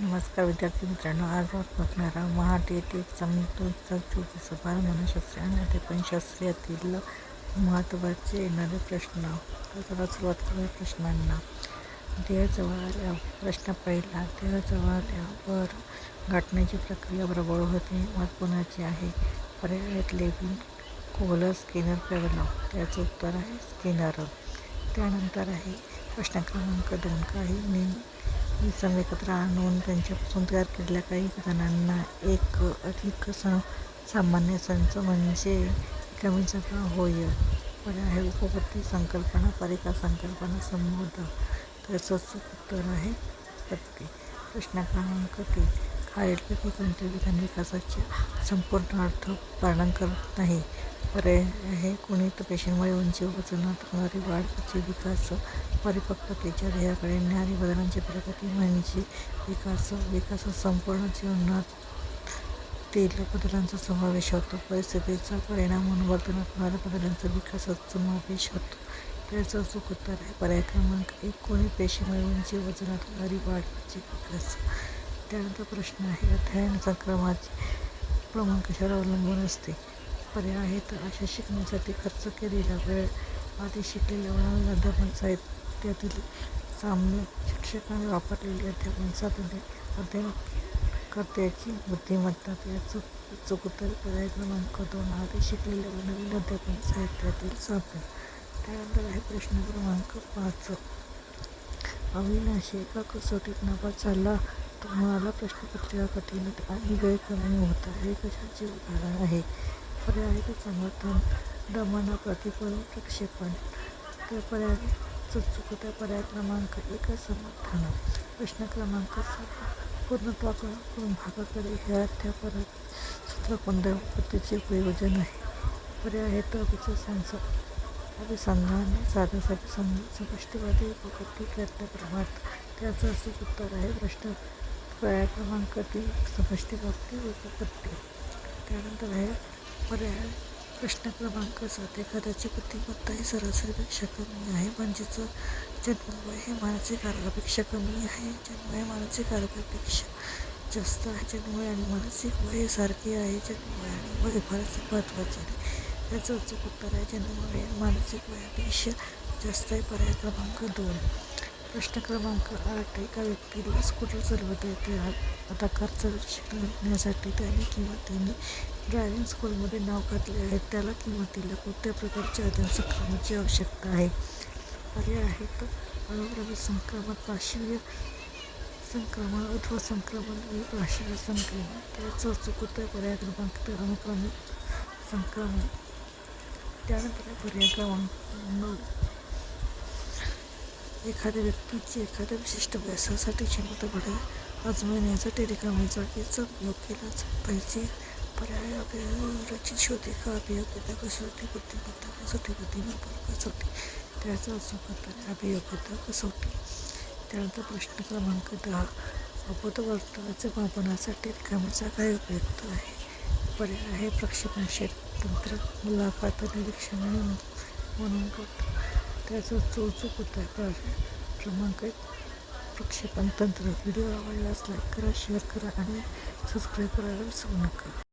नमस्कार विद्यार्थी मित्रांनो आज बघणार आहोत मराठी टेक समृद्धचा चोवीस मनशास्त्री आणि अध्यापनशास्त्रीयातील महत्त्वाचे येणारे प्रश्न चला सुरुवात करूया प्रश्नांना. देह जवळ आल्या प्रश्न पहिला देह जवळ आल्यावर गाठण्याची प्रक्रिया प्रबळ होते मत कोणाची आहे? पर्यायात लेविन कोहलर स्किनर पेवलव त्याचं उत्तर आहे स्किनर. त्यानंतर आहे प्रश्न क्रमांक दोन. काही नेम सम एकत्र आणून त्यांच्यापासून तयार केलेल्या काही विधानांना एक अधिक स सामान्य संच म्हणजे कमी जगा होय. पण आहे उपपत्ती संकल्पना परिका संकल्पना संबोध. त्याचंच उत्तर आहे पत्ती प्रश्न क्रमांक तीन. खालीलपैकी कोणते विधान विकासाचे संपूर्ण अर्थ पालन करत नाही? पर्याय आहे. कुणित पेशींमुळे उंची वजनात होणारी वाढ विकास परिपक्वतेच्या ध्येयाकडे न्यारी बदलांची प्रगती म्हणजे विकास विकासात संपूर्ण जीवनात तेल बदलांचा समावेश होतो. परिस्थितीचा परिणाम म्हणून वर्तनात होणाऱ्या बदलांचा विकासात समावेश होतो. त्याचा अचूक उत्तर आहे. पर्याय क्रमांक एक कोणी पेशीमुळे उंची वजनात होणारी वाढ म्हणजे विकास? त्यानंतर प्रश्न आहे. अध्ययन संक्रमाचे प्रमाण कशावर अवलंबून असते. पर्याय आहेत. अशा शिकण्यासाठी खर्च केलेला वेळ आधी शिकलेल्या मुलांना अध्यापन साहित्यातील सामने शिक्षकांनी वापरलेली अध्यापन साधने अध्ययन कर्त्याची बुद्धिमत्ता याचं चुक उत्तर पर्याय क्रमांक दोन आधी शिकलेल्या व नवीन अध्यापन साहित्यातील साधने त्यानंतर आहे प्रश्न क्रमांक पाच. अविनाशी एका कसोटीत नफा झाला तुम्हाला प्रश्नपत्रिका कठीण आणि वेळ कमी होता हे कशाचे उदाहरण आहे? पर्याय समर्थन दमन प्रतिफल प्रक्षेपण. त्या पर्याय चुकत्या पर्याय क्रमांक एक समर्थन प्रश्न क्रमांक सहा पूर्णत्वाकडून भागाकडे ह्या परत सूत्र कोणत्या पद्धतीचे प्रयोजन आहे. पर्याय आहे तबीचं संसद अभिसंधान साधनासाठी सं स्पष्टवादी उपपत्ती प्रयत्नक्रमात त्याचं असं उत्तर आहे. प्रश्न पर्याय क्रमांक तीन समष्टीवादी उपपत्ती त्यानंतर आहे पर्याय प्रश्न क्रमांक सात एखाद्याची बुद्धिमत्ता ही सरासरीपेक्षा कमी आहे. म्हणजेच जन्मवय हे मानसिक आरोग्यापेक्षा कमी आहे. जन्मवय मानसिक आरोग्यापेक्षा जास्त आहे. जन्मवय आणि मानसिक वय सारखे आहे. जन्मवय आणि वय फारच महत्त्वाचे आहे. याचं अचूक उत्तर आहे. जन्मवय मानसिक वयापेक्षा जास्त आहे. पर्याय क्रमांक दोन. प्रश्न क्रमांक आठ एका व्यक्तीला स्कूटर चालवता येते? आता कार शिकण्यासाठी त्याने किंवा त्यांनी ड्रायव्हिंग स्कूलमध्ये नाव घातले आहे. त्याला किंवा तिला कोणत्या प्रकारच्या अध्ययन संक्रमणाची आवश्यकता आहे? पर्याय आहेत अनुक्रमित संक्रमण पाशिवीय संक्रमण अथवा संक्रमण आणि संक्रमण. त्याचं अचूक उत्तर पर्याय क्रमांक तर अनुक्रमिक संक्रमण. त्यानंतर पर्याय क्रमांक नऊ. एखाद्या व्यक्तीची एखाद्या विशिष्ट व्यवसायासाठी क्षमता बढावी आजमावण्यासाठी रिकामी जागेचा उपयोग केला पाहिजे. पर्याय अभिरुची शोधे का अभियोग्यता कसोटी बुद्धिमत्ता कसोटी बुद्धिमत्ता कसोटी त्याचा अचूक पर्याय अभियोग्यता कसोटी त्यानंतर प्रश्न क्रमांक दहा अबोध वर्तनाच्या मापनासाठी रिकामीचा काय उपयुक्त आहे पर्याय आहे प्रक्षेपण तंत्र मुलाखत निरीक्षण म्हणून त्याचं चौचूक उत्तर पर्याय क्रमांक एक प्रक्षेपण तंत्र व्हिडिओ आवडल्यास लाईक करा शेअर करा आणि सबस्क्राईब करायला विसरू नका